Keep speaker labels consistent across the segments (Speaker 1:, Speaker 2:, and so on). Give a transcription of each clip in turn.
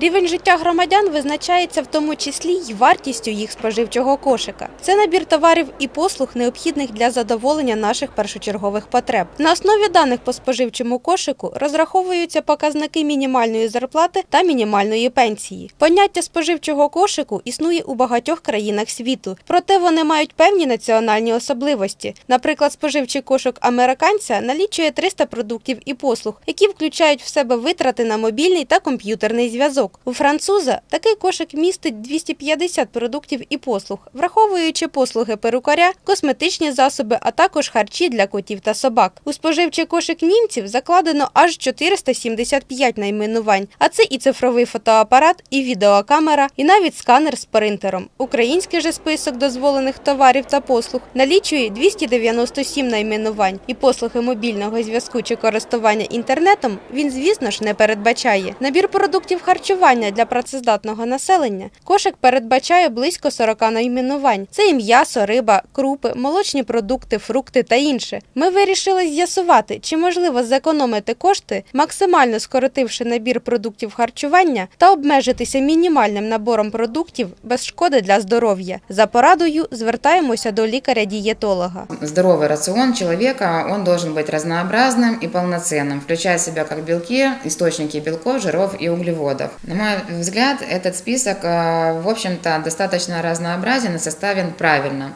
Speaker 1: Рівень життя громадян визначається в тому числі й вартістю їх споживчого кошика. Це набір товарів і послуг, необхідних для задоволення наших першочергових потреб. На основі даних по споживчому кошику розраховуються показники мінімальної зарплати та мінімальної пенсії. Поняття споживчого кошику існує у багатьох країнах світу, проте вони мають певні національні особливості. Наприклад, споживчий кошик американця налічує 300 продуктів і послуг, які включають в себе витрати на мобільний та комп'ютерний зв'язок. У француза такий кошик містить 250 продуктів і послуг, враховуючи послуги перукаря, косметичні засоби, а також харчі для котів та собак. У споживчий кошик німців закладено аж 475 найменувань, а це і цифровий фотоапарат, і відеокамера, і навіть сканер з принтером. Український же список дозволених товарів та послуг налічує 297 найменувань, і послуги мобільного зв'язку чи користування інтернетом він, звісно ж, не передбачає. Набір продуктів харчування для працездатного населення кошик передбачає близько 40 найменувань. Це і м'ясо, риба, крупи, молочні продукти, фрукти та інше. Ми вирішили з'ясувати, чи можливо зекономити кошти, максимально скоротивши набір продуктів харчування та обмежитися мінімальним набором продуктів без шкоди для здоров'я. За порадою звертаємося до лікаря-дієтолога.
Speaker 2: Здоровый рацион человека, он должен быть разнообразным и полноценным, включая в себя как белки, источники белков, жиров и углеводов. На мой взгляд, этот список, э, в общем-то, достаточно разнообразен и составлен правильно.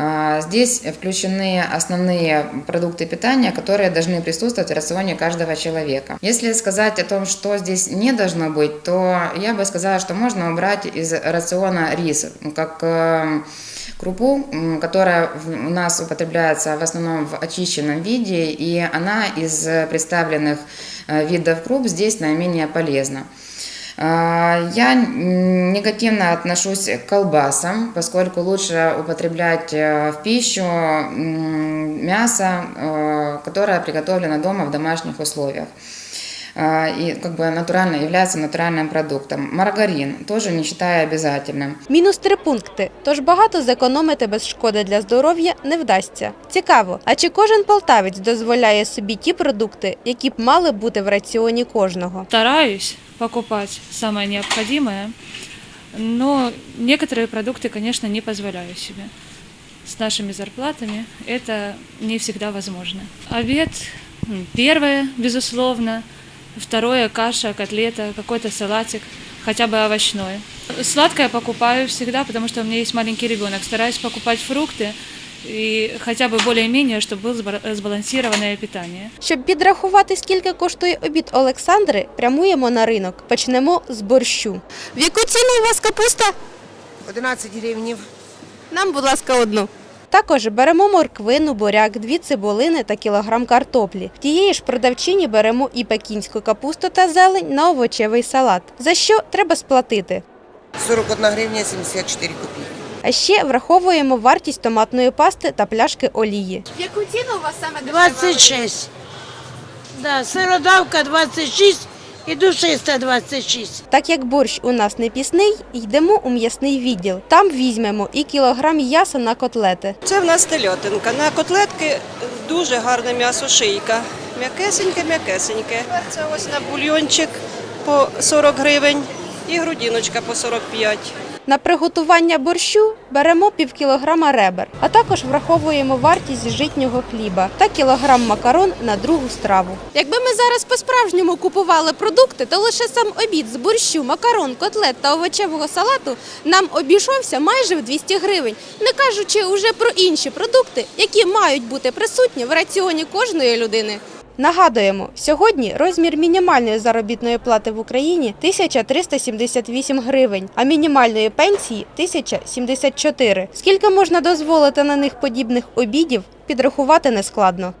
Speaker 2: А, Здесь включены основные продукты питания, которые должны присутствовать в рационе каждого человека. Если сказать о том, что здесь не должно быть, то я бы сказала, что можно убрать из рациона рис, как э, крупу, которая у нас употребляется в основном в очищенном виде, и она из представленных э, видов круп здесь наименее полезна. А, Я негативно отношусь к колбасам, поскольку лучше употреблять э, в пищу мясо, э, которое приготовлено дома в домашних условиях. А, И как бы натурально является натуральным продуктом. Маргарин тоже не считаю обязательным.
Speaker 1: Мінус три пункти. Тож багато зекономити без шкоди для здоров'я не вдасться. Цікаво, а чи кожен полтавець дозволяє собі ті продукти, які б мали бути в раціоні кожного?
Speaker 3: Стараюсь покупать самое необходимое, но некоторые продукты, конечно, не позволяю себе. С нашими зарплатами это не всегда возможно. Обед м, первое, безусловно, второе каша, котлета, какой-то салатик, хотя бы овощной. Сладкое покупаю всегда, потому что у меня есть маленький ребенок. Стараюсь покупать фрукты и хотя бы более-менее, чтобы было сбар- сбалансированное питание.
Speaker 1: Щоб підрахувати, скільки коштує обід Олександри, прямуємо на ринок. Почнемо з борщу. В яку ціну у вас капуста?
Speaker 4: 11 гривнів.
Speaker 1: Нам, будь ласка, одну. Також беремо морквину, буряк, дві цибулини та кілограм картоплі. В тієї ж продавчині беремо і пекінську капусту та зелень на овочевий салат. За що треба сплатити?
Speaker 4: 41 гривня 74 копійки.
Speaker 1: А ще враховуємо вартість томатної пасти та пляшки олії. Яку ціну у вас саме
Speaker 5: 26. Да, сиродавка 26 і душиста 26.
Speaker 1: Так як борщ у нас не пісний, йдемо у м'ясний відділ. Там візьмемо і кілограм м'яса на котлети.
Speaker 6: Це в нас тельотинка. На котлетки дуже гарне м'ясо шийка. М'якесеньке, м'якесеньке. Це ось на бульйончик по 40 гривень і грудіночка по 45.
Speaker 1: На приготування борщу беремо пів кілограма ребер, а також враховуємо вартість житнього хліба та кілограм макарон на другу страву. Якби ми зараз по-справжньому купували продукти, то лише сам обід з борщу, макарон, котлет та овочевого салату нам обійшовся майже в 200 гривень, не кажучи уже про інші продукти, які мають бути присутні в раціоні кожної людини. Нагадуємо, сьогодні розмір мінімальної заробітної плати в Україні 1378 гривень, а мінімальної пенсії 1074. Скільки можна дозволити на них подібних обідів, підрахувати нескладно.